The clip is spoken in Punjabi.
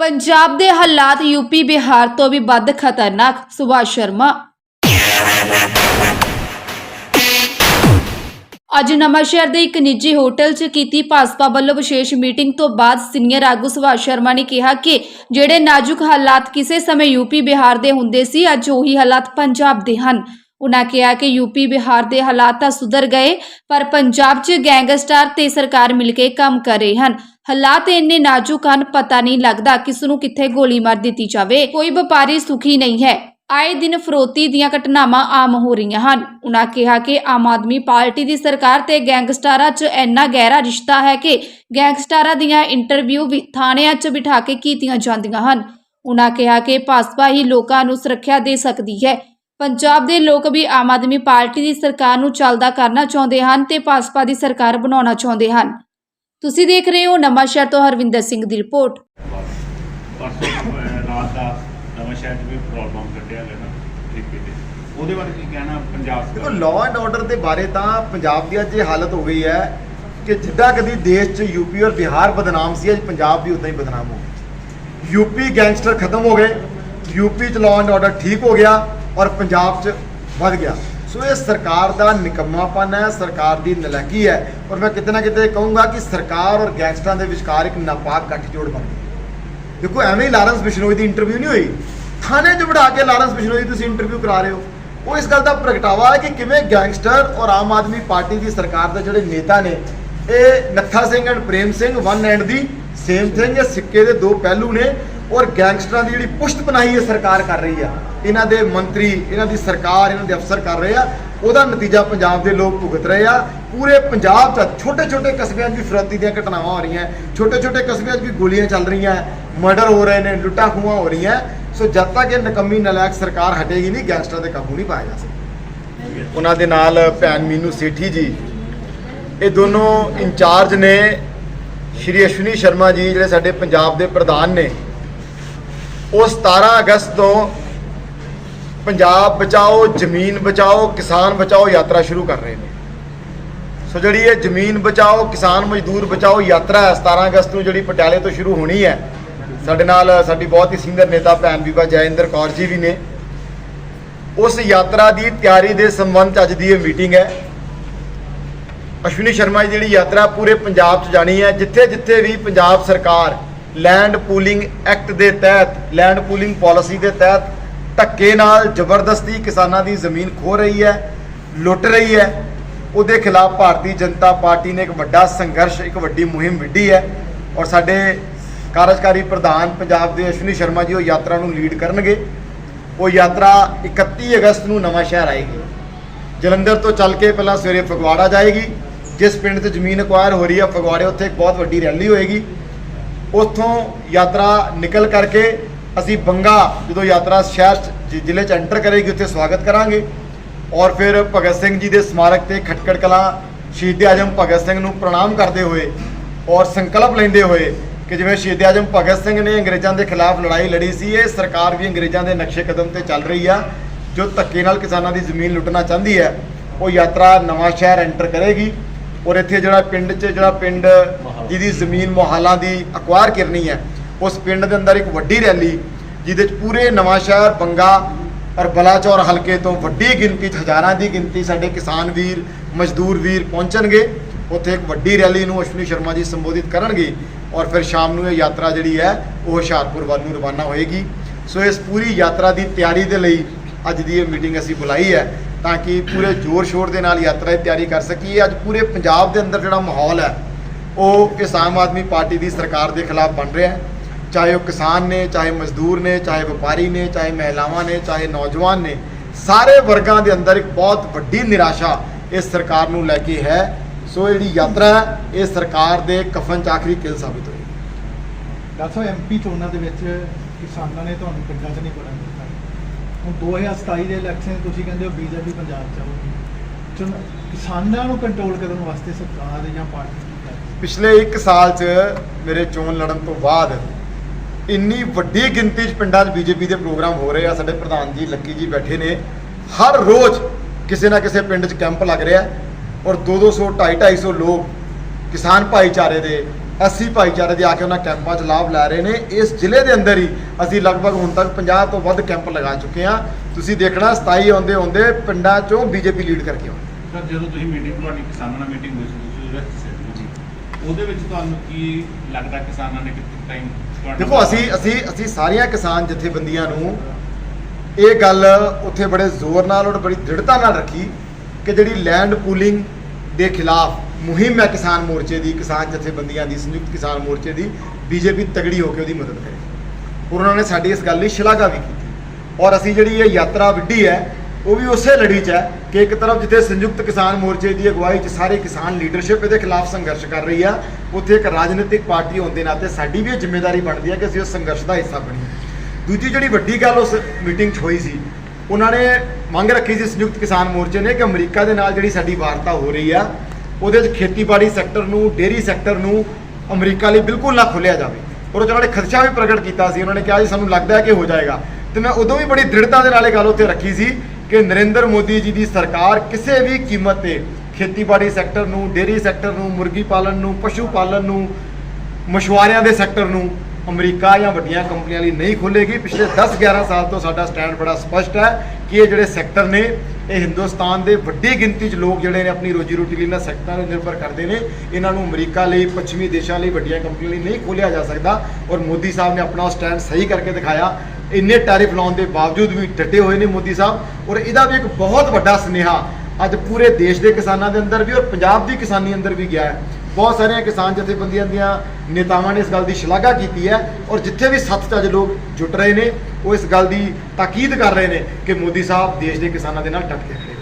ਪੰਜਾਬ ਦੇ ਹਾਲਾਤ ਯੂਪੀ ਬਿਹਾਰ ਤੋਂ ਵੀ ਵੱਧ ਖਤਰਨਾਕ ਸੁਭਾਸ਼ ਸ਼ਰਮਾ ਅੱਜ ਨਵਾਂਸ਼ਹਿਰ ਦੇ ਇੱਕ ਨਿੱਜੀ ਹੋਟਲ 'ਚ ਕੀਤੀ ਭਾਜਪਾ ਵੱਲੋਂ ਵਿਸ਼ੇਸ਼ ਮੀਟਿੰਗ ਤੋਂ ਬਾਅਦ ਸੀਨੀਅਰ ਆਗੂ ਸੁਭਾਸ਼ ਸ਼ਰਮਾ ਨੇ ਕਿਹਾ ਕਿ ਜਿਹੜੇ ਨਾਜ਼ੁਕ ਹਾਲਾਤ ਕਿਸੇ ਸਮੇਂ ਯੂਪੀ ਬਿਹਾਰ ਦੇ ਹੁੰਦੇ ਸੀ ਅੱਜ ਉਹੀ ਹਾਲਾਤ ਪੰਜਾਬ ਦੇ ਹਨ ਉਨ੍ਹਾਂ ਕਿਹਾ ਕਿ ਯੂਪੀ ਬਿਹਾਰ ਦੇ ਹਾਲਾਤ ਤਾਂ ਸੁਧਰ ਗਏ ਪਰ ਪੰਜਾਬ 'ਚ ਗੈਂਗਸਟਰ ਤੇ ਸਰਕਾਰ ਮਿਲ ਕੇ ਕੰਮ ਕਰ ਰਹੇ ਹਨ ਹਾਲਾਤ ਇੰਨੇ ਨਾਜ਼ੁਕ ਹਨ, ਪਤਾ ਨਹੀਂ ਲੱਗਦਾ ਕਿਸ ਨੂੰ ਕਿੱਥੇ ਗੋਲੀ ਮਾਰ ਦਿੱਤੀ ਜਾਵੇ। ਕੋਈ ਵਪਾਰੀ ਸੁਖੀ ਨਹੀਂ ਹੈ। ਆਏ ਦਿਨ ਫਰੋਤੀ ਦੀਆਂ ਘਟਨਾਵਾਂ ਆਮ ਹੋ ਰਹੀਆਂ ਹਨ। ਉਨ੍ਹਾਂ ਕਿਹਾ ਕਿ ਆਮ ਆਦਮੀ ਪਾਰਟੀ ਦੀ ਸਰਕਾਰ ਤੇ ਗੈਂਗਸਟਰਾਂ 'ਚ ਇੰਨਾ ਗਹਿਰਾ ਰਿਸ਼ਤਾ ਹੈ ਕਿ ਗੈਂਗਸਟਰਾਂ ਦੀਆਂ ਇੰਟਰਵਿਊ ਵੀ ਥਾਣਿਆਂ 'ਚ ਬਿਠਾ ਕੇ ਕੀਤੀਆਂ ਜਾਂਦੀਆਂ ਹਨ। ਉਨ੍ਹਾਂ ਕਿਹਾ ਕਿ ਭਾਜਪਾ ਹੀ ਲੋਕਾਂ ਨੂੰ ਸੁਰੱਖਿਆ ਦੇ ਸਕਦੀ ਹੈ। ਪੰਜਾਬ ਦੇ ਲੋਕ ਵੀ ਆਮ ਆਦਮੀ ਪਾਰਟੀ ਦੀ ਸਰਕਾਰ ਨੂੰ ਚੱਲਦਾ ਕਰਨਾ ਚਾਹੁੰਦੇ ਹਨ ਤੇ ਭਾਜਪਾ ਦੀ ਸਰਕਾਰ ਬਣਾਉਣਾ ਚਾਹੁੰਦੇ ਹਨ। ਤੁਸੀਂ ਦੇਖ ਰਹੇ ਹੋ ਨਵਾਂ ਸ਼ਹਿਰ ਤੋਂ ਹਰਵਿੰਦਰ ਸਿੰਘ ਦੀ ਰਿਪੋਰਟ। ਪਰਸੋਂ ਅਹ, ਰਾਤ ਦਾ ਨਵਾਂ ਸ਼ਹਿਰ 'ਚ ਵੀ ਪ੍ਰੋਬਲਮ ਕੱਢਿਆ ਗਿਆ ਨਾ ਠੇਕੇ ਤੇ ਉਹਦੇ ਬਾਰੇ ਕੀ ਕਹਿਣਾ ਪੰਜਾਬ ਦੇਖੋ ਸਰਕਾਰ ਲਾਅ ਐਂਡ ਆਰਡਰ ਦੇ ਬਾਰੇ ਤਾਂ ਪੰਜਾਬ ਦੀ ਅੱਜ ਇਹ ਹਾਲਤ ਹੋ ਗਈ ਹੈ ਕਿ ਜਿੱਦਾਂ ਕਦੀ ਦੇਸ਼ 'ਚ ਯੂਪੀ ਔਰ ਬਿਹਾਰ ਬਦਨਾਮ ਸੀ ਅੱਜ ਪੰਜਾਬ ਵੀ ਉਦਾਂ ਹੀ ਬਦਨਾਮ ਹੋ ਗਈ। ਯੂਪੀ ਗੈਂਗਸਟਰ ਖਤਮ ਹੋ ਗਏ ਯੂਪੀ 'ਚ ਲਾਅ ਐਂਡ ਆਰਡਰ ਠੀਕ ਹੋ ਗਿਆ ਔਰ ਪੰਜਾਬ 'ਚ ਵੱਧ ਗਿਆ। ਸੋ ਇਹ ਸਰਕਾਰ ਦਾ ਨਿਕੰਮਾਪਨ ਹੈ, ਸਰਕਾਰ ਦੀ ਨਲਾਇਕੀ ਹੈ ਔਰ ਮੈਂ ਕਿਤੇ ਨਾ ਕਿਤੇ ਕਹੂੰਗਾ ਕਿ ਸਰਕਾਰ ਔਰ ਗੈਂਗਸਟਰਾਂ ਦੇ ਵਿਚਕਾਰ ਇੱਕ ਨਾਪਾਕ ਗੱਠਜੋੜ ਬਣ ਗਿਆ ਦੇਖੋ, ਐਵੇਂ ਹੀ ਲਾਰੈਂਸ ਬਿਸ਼ਨੋਈ ਦੀ ਇੰਟਰਵਿਊ ਨਹੀਂ ਹੋਈ। ਥਾਣੇ 'ਚ ਬਿਠਾ ਕੇ ਲਾਰੈਂਸ ਬਿਸ਼ਨੋਈ ਤੁਸੀਂ ਇੰਟਰਵਿਊ ਕਰਾ ਰਹੇ ਹੋ। ਉਹ ਇਸ ਗੱਲ ਦਾ ਪ੍ਰਗਟਾਵਾ ਹੈ ਕਿ ਕਿਵੇਂ ਗੈਂਗਸਟਰ ਔਰ ਆਮ ਆਦਮੀ ਪਾਰਟੀ ਦੀ ਸਰਕਾਰ ਦੇ ਜਿਹੜੇ ਨੇਤਾ ਨੇ, ਇਹ Nattha Singh and Prem Singh one and the same thing ਇਹ ਸਿੱਕੇ ਦੇ ਦੋ ਪਹਿਲੂ ਨੇ। ਔਰ ਗੈਂਗਸਟਰਾਂ ਦੀ ਜਿਹੜੀ ਪੁਸ਼ਤ ਪਨਾਹੀ ਇਹ ਸਰਕਾਰ ਕਰ ਰਹੀ ਆ, ਇਹਨਾਂ ਦੇ ਮੰਤਰੀ, ਇਹਨਾਂ ਦੀ ਸਰਕਾਰ, ਇਹਨਾਂ ਦੇ ਅਫਸਰ ਕਰ ਰਹੇ ਆ, ਉਹਦਾ ਨਤੀਜਾ ਪੰਜਾਬ ਦੇ ਲੋਕ ਭੁਗਤ ਰਹੇ ਆ। ਪੂਰੇ ਪੰਜਾਬ 'ਚ ਛੋਟੇ ਛੋਟੇ ਕਸਬਿਆਂ 'ਚ ਵੀ ਫਿਰੌਤੀ ਦੀਆਂ ਘਟਨਾਵਾਂ ਹੋ ਰਹੀਆਂ ਛੋਟੇ ਛੋਟੇ ਕਸਬਿਆਂ 'ਚ ਵੀ ਗੋਲੀਆਂ ਚੱਲ ਰਹੀਆਂ, ਮਰਡਰ ਹੋ ਰਹੇ ਨੇ, ਲੁੱਟਾਂ ਖੂਹਾਂ ਹੋ ਰਹੀਆਂ। ਸੋ ਜਦ ਤੱਕ ਇਹ ਨਕੰਮੀ ਨਲਾਇਕ ਸਰਕਾਰ ਹਟੇਗੀ ਨਹੀਂ, ਗੈਂਗਸਟਰਾਂ ਦੇ ਕਾਬੂ ਨਹੀਂ ਪਾਇਆ ਜਾ ਸਕਦਾ। ਉਹਨਾਂ ਦੇ ਨਾਲ ਭੈਣ ਮੀਨੂ ਸੇਠੀ ਜੀ, ਇਹ ਦੋਨੋਂ ਇੰਚਾਰਜ ਨੇ, ਸ਼੍ਰੀ ਅਸ਼ਵਨੀ ਸ਼ਰਮਾ ਜੀ, ਜਿਹੜੇ ਸਾਡੇ ਪੰਜਾਬ ਦੇ ਪ੍ਰਧਾਨ ਨੇ ਉਹ 17 ਅਗਸਤ ਤੋਂ ਪੰਜਾਬ ਬਚਾਓ, ਜ਼ਮੀਨ ਬਚਾਓ, ਕਿਸਾਨ ਬਚਾਓ ਯਾਤਰਾ ਸ਼ੁਰੂ ਕਰ ਰਹੇ ਨੇ। ਸੋ ਜਿਹੜੀ ਇਹ ਜ਼ਮੀਨ ਬਚਾਓ, ਕਿਸਾਨ ਮਜ਼ਦੂਰ ਬਚਾਓ ਯਾਤਰਾ ਹੈ 17 ਅਗਸਤ ਨੂੰ ਜਿਹੜੀ ਪਟਿਆਲੇ ਤੋਂ ਸ਼ੁਰੂ ਹੋਣੀ ਹੈ, ਸਾਡੇ ਨਾਲ ਸਾਡੀ ਬਹੁਤ ਹੀ ਸੀਨੀਅਰ ਨੇਤਾ ਭੈਣ ਬੀਬਾ ਜੈਇੰਦਰ ਕੌਰ ਜੀ ਵੀ ਨੇ। ਉਸ ਯਾਤਰਾ ਦੀ ਤਿਆਰੀ ਦੇ ਸੰਬੰਧ ਅੱਜ ਦੀ ਇਹ ਮੀਟਿੰਗ ਹੈ। ਅਸ਼ਵਨੀ ਸ਼ਰਮਾ ਜੀ, ਜਿਹੜੀ ਯਾਤਰਾ ਪੂਰੇ ਪੰਜਾਬ 'ਚ ਜਾਣੀ ਹੈ ਜਿੱਥੇ ਜਿੱਥੇ ਵੀ ਪੰਜਾਬ ਸਰਕਾਰ ਲੈਂਡ ਪੂਲਿੰਗ ਐਕਟ ਦੇ ਤਹਿਤ ਲੈਂਡ ਪੂਲਿੰਗ ਪਾਲਿਸੀ ਦੇ ਤਹਿਤ ਧੱਕੇ ਨਾਲ ਜ਼ਬਰਦਸਤੀ ਕਿਸਾਨਾਂ ਦੀ ਜ਼ਮੀਨ ਖੋ ਰਹੀ ਹੈ, ਲੁੱਟ ਰਹੀ ਹੈ। ਉਹਦੇ ਖਿਲਾਫ ਭਾਰਤੀ ਜਨਤਾ ਪਾਰਟੀ ਨੇ ਇੱਕ ਵੱਡਾ ਸੰਘਰਸ਼, ਇੱਕ ਵੱਡੀ ਮੁਹਿੰਮ ਵਿੱਢੀ ਹੈ ਔਰ ਸਾਡੇ ਕਾਰਜਕਾਰੀ ਪ੍ਰਧਾਨ ਪੰਜਾਬ ਦੇ ਅਸ਼ਵਨੀ ਸ਼ਰਮਾ ਜੀ ਉਹ ਯਾਤਰਾ ਨੂੰ ਲੀਡ ਕਰਨਗੇ। ਉਹ ਯਾਤਰਾ 31 ਅਗਸਤ ਨੂੰ ਨਵਾਂ ਸ਼ਹਿਰ ਆਏਗੀ। ਜਲੰਧਰ ਤੋਂ ਚੱਲ ਕੇ ਪਹਿਲਾਂ ਸਵੇਰੇ ਫਗਵਾੜਾ ਜਾਏਗੀ। ਜਿਸ ਪਿੰਡ ਤੇ ਜ਼ਮੀਨ ਅਕਵਾਇਰ ਹੋ ਰਹੀ ਹੈ, ਫਗਵਾੜੇ ਉੱਥੇ ਇੱਕ ਬਹੁਤ ਵੱਡੀ ਰੈਲੀ ਹੋਏਗੀ। ਉੱਥੋਂ ਯਾਤਰਾ ਨਿਕਲ ਕਰਕੇ ਅਸੀਂ ਬੰਗਾ, ਜਦੋਂ ਯਾਤਰਾ ਸ਼ਹਿਰ 'ਚ ਜ਼ਿ- ਜ਼ਿਲ੍ਹੇ 'ਚ ਐਂਟਰ ਕਰੇਗੀ, ਉੱਥੇ ਸਵਾਗਤ ਕਰਾਂਗੇ। ਔਰ ਫਿਰ ਭਗਤ ਸਿੰਘ ਜੀ ਦੇ ਸਮਾਰਕ ਤੇ ਖਟਕੜ ਕਲਾਂ ਸ਼ਹੀਦ ਆਜਮ ਭਗਤ ਸਿੰਘ ਨੂੰ ਪ੍ਰਣਾਮ ਕਰਦੇ ਹੋਏ ਔਰ ਸੰਕਲਪ ਲੈਂਦੇ ਹੋਏ ਕਿ ਜਿਵੇਂ ਸ਼ਹੀਦ ਆਜਮ ਭਗਤ ਸਿੰਘ ਨੇ ਅੰਗਰੇਜ਼ਾਂ ਦੇ ਖਿਲਾਫ ਲੜਾਈ ਲੜੀ ਸੀ, ਇਹ ਸਰਕਾਰ ਵੀ ਅੰਗਰੇਜ਼ਾਂ ਦੇ ਨਕਸ਼ੇ ਕਦਮ ਤੇ ਚੱਲ ਰਹੀ ਆ। ਜੋ ਧੱਕੇ ਨਾਲ ਕਿਸਾਨਾਂ ਦੀ ਜ਼ਮੀਨ ਲੁੱਟਣਾ ਚਾਹੁੰਦੀ ਹੈ, ਉਹ ਯਾਤਰਾ ਨਵਾਂ ਸ਼ਹਿਰ ਐਂਟਰ ਕਰੇਗੀ। ਔਰ ਇੱਥੇ ਜਿਹੜਾ ਪਿੰਡ 'ਚ ਜਿਹੜਾ ਪਿੰਡ ਜਿਹਦੀ ਜ਼ਮੀਨ ਮੋਹਾਲਾਂ ਦੀ ਅਕਵਾਇਰ ਕਰਨੀ ਹੈ ਉਸ ਪਿੰਡ ਦੇ ਅੰਦਰ ਇੱਕ ਵੱਡੀ ਰੈਲੀ ਜਿਹਦੇ 'ਚ ਪੂਰੇ ਨਵਾਂ ਸ਼ਹਿਰ ਬੰਗਾ ਔਰ ਬਲਾਚੌਰ ਹਲਕੇ ਤੋਂ ਵੱਡੀ ਗਿਣਤੀ 'ਚ ਹਜ਼ਾਰਾਂ ਦੀ ਗਿਣਤੀ ਸਾਡੇ ਕਿਸਾਨ ਵੀਰ ਮਜ਼ਦੂਰ ਵੀਰ ਪਹੁੰਚਣਗੇ। ਉੱਥੇ ਇੱਕ ਵੱਡੀ ਰੈਲੀ ਨੂੰ ਅਸ਼ਵਨੀ ਸ਼ਰਮਾ ਜੀ ਸੰਬੋਧਿਤ ਕਰਨਗੇ ਔਰ ਫਿਰ ਸ਼ਾਮ ਨੂੰ ਇਹ ਯਾਤਰਾ ਜਿਹੜੀ ਹੈ ਉਹ ਹੁਸ਼ਿਆਰਪੁਰ ਵੱਲ ਨੂੰ ਰਵਾਨਾ ਹੋਏਗੀ। ਸੋ ਇਸ ਪੂਰੀ ਯਾਤਰਾ ਦੀ ਤਿਆਰੀ ਦੇ ਲਈ ਅੱਜ ਦੀ ਇਹ ਮੀਟਿੰਗ ਅਸੀਂ ਬੁਲਾਈ ਹੈ ਤਾਂ ਕਿ ਪੂਰੇ ਜ਼ੋਰ ਸ਼ੋਰ ਦੇ ਨਾਲ ਯਾਤਰਾ ਦੀ ਤਿਆਰੀ ਕਰ ਸਕੀਏ। ਅੱਜ ਪੂਰੇ ਪੰਜਾਬ ਦੇ ਅੰਦਰ ਜਿਹੜਾ ਮਾਹੌਲ ਹੈ, ਉਹ ਇਸ ਆਮ ਆਦਮੀ ਪਾਰਟੀ ਦੀ ਸਰਕਾਰ ਦੇ ਖਿਲਾਫ ਬਣ ਰਿਹਾ ਹੈ। ਚਾਹੇ ਉਹ ਕਿਸਾਨ ਨੇ, ਚਾਹੇ ਮਜ਼ਦੂਰ ਨੇ, ਚਾਹੇ ਵਪਾਰੀ ਨੇ, ਚਾਹੇ ਮਹਿਲਾਵਾਂ ਨੇ, ਚਾਹੇ ਨੌਜਵਾਨ ਨੇ, ਸਾਰੇ ਵਰਗਾਂ ਦੇ ਅੰਦਰ ਇੱਕ ਬਹੁਤ ਵੱਡੀ ਨਿਰਾਸ਼ਾ ਇਸ ਸਰਕਾਰ ਨੂੰ ਲੈ ਕੇ ਹੈ। ਸੋ ਜਿਹੜੀ ਯਾਤਰਾ ਹੈ, ਇਹ ਸਰਕਾਰ ਦੇ ਕਫਨ ਚ ਆਖਰੀ ਕਿਲ ਸਾਬਿਤ ਹੋਈ। ਦੱਸੋ ਐਮਪੀ ਚੋਣਾਂ ਦੇ ਵਿੱਚ ਕਿਸਾਨਾਂ ਨੇ ਤੁਹਾਨੂੰ ਪਿੰਡਾਂ 'ਚ ਨਹੀਂ ਵੜਨ ਦਿੱਤਾ। ਹੁਣ 2027 ਦੇ ਇਲੈਕਸ਼ਨ ਤੁਸੀਂ ਕਹਿੰਦੇ ਹੋ ਬੀਜੇਪੀ ਪੰਜਾਬ 'ਚ ਆਊਗੀ। ਚੁਣ ਕਿਸਾਨਾਂ ਨੂੰ ਕੰਟਰੋਲ ਕਰਨ ਵਾਸਤੇ ਸਰਕਾਰ ਜਾਂ ਪਾਰਟੀ ਕੀ ਕਰ ਰਹੀ ਪਿਛਲੇ 1 ਸਾਲ 'ਚ ਮੇਰੇ ਚੋਣ ਲੜਨ ਤੋਂ ਬਾਅਦ ਇੰਨੀ ਵੱਡੀ ਗਿਣਤੀ 'ਚ ਪਿੰਡਾਂ 'ਚ ਬੀਜੇਪੀ ਦੇ ਪ੍ਰੋਗਰਾਮ ਹੋ ਰਹੇ ਆ, ਸਾਡੇ ਪ੍ਰਧਾਨ ਜੀ, ਲੱਕੀ ਜੀ ਬੈਠੇ ਨੇ। ਹਰ ਰੋਜ਼ ਕਿਸੇ ਨਾ ਕਿਸੇ ਪਿੰਡ 'ਚ ਕੈਂਪ ਲੱਗ ਰਿਹਾ ਔਰ 2-200 250 ਲੋਕ ਕਿਸਾਨ ਭਾਈਚਾਰੇ ਦੇ ਐਸਸੀ ਭਾਈਚਾਰੇ ਦੇ ਆ ਕੇ ਉਹਨਾਂ ਕੈਂਪਾਂ 'ਚ ਲਾਭ ਲੈ ਰਹੇ ਨੇ। ਇਸ ਜ਼ਿਲ੍ਹੇ ਦੇ ਅੰਦਰ ਹੀ ਅਸੀਂ ਲਗਭਗ ਹੁਣ ਤੱਕ 50 ਤੋਂ ਵੱਧ ਕੈਂਪ ਲਗਾ ਚੁੱਕੇ ਹਾਂ। ਤੁਸੀਂ ਦੇਖਣਾ 27 ਆਉਂਦੇ ਆਉਂਦੇ ਪਿੰਡਾਂ 'ਚੋਂ ਬੀਜੇਪੀ ਲੀਡ ਕਰਕੇ ਆਉਂਦੀ ਸਰ ਜਦੋਂ ਤੁਸੀਂ ਮੀਟਿੰਗ ਤੁਹਾਡੀ ਕਿਸਾਨਾਂ ਨਾਲ ਮੀਟਿੰਗ ਹੋਈ ਸੀ ਤੁਸੀਂ ਉਹਦੇ ਵਿੱਚ ਸੀ। ਉਹਦੇ ਵਿੱਚ ਤੁਹਾਨੂੰ ਕੀ ਲੱਗਦਾ ਕਿਸਾਨਾਂ ਨੇ ਕਿੰਨਾ ਟਾਈਮ ਦੇਖੋ ਅਸੀਂ ਅਸੀਂ ਅਸੀਂ ਸਾਰੀਆਂ ਕਿਸਾਨ ਜਥੇਬੰਦੀਆਂ ਨੂੰ ਇਹ ਗੱਲ ਉੱਥੇ ਬੜੇ ਜ਼ੋਰ ਨਾਲ ਔਰ ਬੜੀ ਦ੍ਰਿੜਤਾ ਨਾਲ ਰੱਖੀ ਕਿ ਜਿਹੜੀ ਲੈਂਡ ਪੂਲਿੰਗ ਦੇ ਖਿਲਾਫ ਮੁਹਿੰਮ ਹੈ ਕਿਸਾਨ ਮੋਰਚੇ ਦੀ, ਕਿਸਾਨ ਜਥੇਬੰਦੀਆਂ ਦੀ, ਸੰਯੁਕਤ ਕਿਸਾਨ ਮੋਰਚੇ ਦੀ, ਬੀਜੇਪੀ ਤਗੜੀ ਹੋ ਕੇ ਉਹਦੀ ਮਦਦ ਕਰੇ। ਔਰ ਉਹਨਾਂ ਨੇ ਸਾਡੀ ਇਸ ਗੱਲ ਦੀ ਸ਼ਲਾਘਾ ਵੀ ਕੀਤੀ। ਔਰ ਅਸੀਂ ਜਿਹੜੀ ਇਹ ਯਾਤਰਾ ਵਿੱਢੀ ਹੈ, ਉਹ ਵੀ ਉਸੇ ਲੜੀ 'ਚ ਹੈ ਕਿ ਇੱਕ ਤਰਫ ਜਿੱਥੇ ਸੰਯੁਕਤ ਕਿਸਾਨ ਮੋਰਚੇ ਦੀ ਅਗਵਾਈ 'ਚ ਸਾਰੇ ਕਿਸਾਨ ਲੀਡਰਸ਼ਿਪ ਇਹਦੇ ਖਿਲਾਫ ਸੰਘਰਸ਼ ਕਰ ਰਹੀ ਆ, ਉੱਥੇ ਇੱਕ ਰਾਜਨੀਤਿਕ ਪਾਰਟੀ ਹੋਣ ਦੇ ਨਾਤੇ ਸਾਡੀ ਵੀ ਇਹ ਜ਼ਿੰਮੇਵਾਰੀ ਬਣਦੀ ਹੈ ਕਿ ਅਸੀਂ ਉਸ ਸੰਘਰਸ਼ ਦਾ ਹਿੱਸਾ ਬਣੀਏ। ਦੂਜੀ ਜਿਹੜੀ ਵੱਡੀ ਗੱਲ ਉਸ ਮੀਟਿੰਗ 'ਚ ਹੋਈ ਸੀ, ਉਹਨਾਂ ਨੇ ਮੰਗ ਰੱਖੀ ਸੀ ਸੰਯੁਕਤ ਕਿਸਾਨ ਮੋਰਚੇ ਨੇ ਕਿ ਅਮਰੀਕਾ ਦੇ ਨਾਲ ਜਿਹੜੀ ਸਾਡੀ ਵਾਰਤਾ ਹੋ ਰਹੀ ਆ ਉਹਦੇ 'ਚ ਖੇਤੀਬਾੜੀ ਸੈਕਟਰ ਨੂੰ ਡੇਅਰੀ ਸੈਕਟਰ ਨੂੰ ਅਮਰੀਕਾ ਲਈ ਬਿਲਕੁਲ ਨਾ ਖੋਲਿਆ ਜਾਵੇ। ਔਰ ਉਹਨਾਂ ਨੇ ਖਦਸ਼ਾ ਵੀ ਪ੍ਰਗਟ ਕੀਤਾ ਸੀ, ਉਹਨਾਂ ਨੇ ਕਿਹਾ ਜੀ ਸਾਨੂੰ ਲੱਗਦਾ ਹੈ ਕਿ ਹੋ ਜਾਏਗਾ। ਤੇ ਮੈਂ ਉਦੋਂ ਵੀ ਬੜੀ ਦ੍ਰਿੜਤਾ ਦੇ ਨਾਲ ਇਹ ਗੱਲ ਉੱਥੇ ਰੱਖੀ ਸੀ ਕਿ ਨਰਿੰਦਰ ਮੋਦੀ ਜੀ ਦੀ ਸਰਕਾਰ ਕਿਸੇ ਵੀ ਕੀਮਤ ਤੇ ਖੇਤੀਬਾੜੀ ਸੈਕਟਰ ਨੂੰ ਡੇਅਰੀ ਸੈਕਟਰ ਨੂੰ, ਮੁਰਗੀ ਪਾਲਣ ਨੂੰ, ਪਸ਼ੂ ਪਾਲਣ ਨੂੰ, ਮਛੁਆਰਿਆਂ ਦੇ ਸੈਕਟਰ ਨੂੰ ਅਮਰੀਕਾ ਜਾਂ ਵੱਡੀਆਂ ਕੰਪਨੀਆਂ ਲਈ ਨਹੀਂ ਖੋਲੇਗੀ ਪਿਛਲੇ 10-11 ਸਾਲ ਤੋਂ ਸਾਡਾ ਸਟੈਂਡ ਬੜਾ ਸਪਸ਼ਟ ਹੈ ਕਿ ਇਹ ਜਿਹੜੇ ਸੈਕਟਰ ਨੇ, ਇਹ ਹਿੰਦੁਸਤਾਨ ਦੇ ਵੱਡੀ ਗਿਣਤੀ 'ਚ ਲੋਕ ਜਿਹੜੇ ਨੇ ਆਪਣੀ ਰੋਜੀ ਰੋਟੀ ਲਈ ਇਹਨਾਂ ਸੈਕਟਰਾਂ 'ਤੇ ਨਿਰਭਰ ਕਰਦੇ ਨੇ। ਇਹਨਾਂ ਨੂੰ ਅਮਰੀਕਾ ਲਈ, ਪੱਛਮੀ ਦੇਸ਼ਾਂ ਲਈ, ਵੱਡੀਆਂ ਕੰਪਨੀਆਂ ਲਈ ਨਹੀਂ ਖੋਲਿਆ ਜਾ ਸਕਦਾ ਔਰ ਮੋਦੀ ਸਾਹਿਬ ਨੇ ਆਪਣਾ ਸਟੈਂਡ ਸਹੀ ਕਰਕੇ ਦਿਖਾਇਆ। ਇੰਨੇ ਟੈਰਿਫ ਲਾਉਣ ਦੇ ਬਾਵਜੂਦ ਵੀ ਡਟੇ ਹੋਏ ਨੇ ਮੋਦੀ ਸਾਹਿਬ ਔਰ ਇਹਦਾ ਵੀ ਇੱਕ ਬਹੁਤ ਵੱਡਾ ਸੁਨੇਹਾ ਅੱਜ ਪੂਰੇ ਦੇਸ਼ ਦੇ ਕਿਸਾਨਾਂ ਦੇ ਅੰਦਰ ਵੀ ਔਰ ਪੰਜਾਬ ਦੀ ਕਿਸਾਨੀ ਅੰਦਰ ਵੀ ਗਿਆ ਹੈ। ਬਹੁਤ ਸਾਰੀਆਂ ਕਿਸਾਨ ਜਥੇਬੰਦੀਆਂ ਦੀਆਂ ਨੇਤਾਵਾਂ ਨੇ ਇਸ ਗੱਲ ਦੀ ਸ਼ਲਾਘਾ ਕੀਤੀ ਹੈ ਔਰ ਜਿੱਥੇ ਵੀ ਸੱਤ ਚ ਅੱਜ ਲੋਕ ਜੁਟ ਰਹੇ ਨੇ, ਉਹ ਇਸ ਗੱਲ ਦੀ ਤਾਕੀਦ ਕਰ ਰਹੇ ਨੇ ਕਿ ਮੋਦੀ ਸਾਹਿਬ ਦੇਸ਼ ਦੇ ਕਿਸਾਨਾਂ ਦੇ ਨਾਲ ਡਟ ਕੇ ਖੜੇ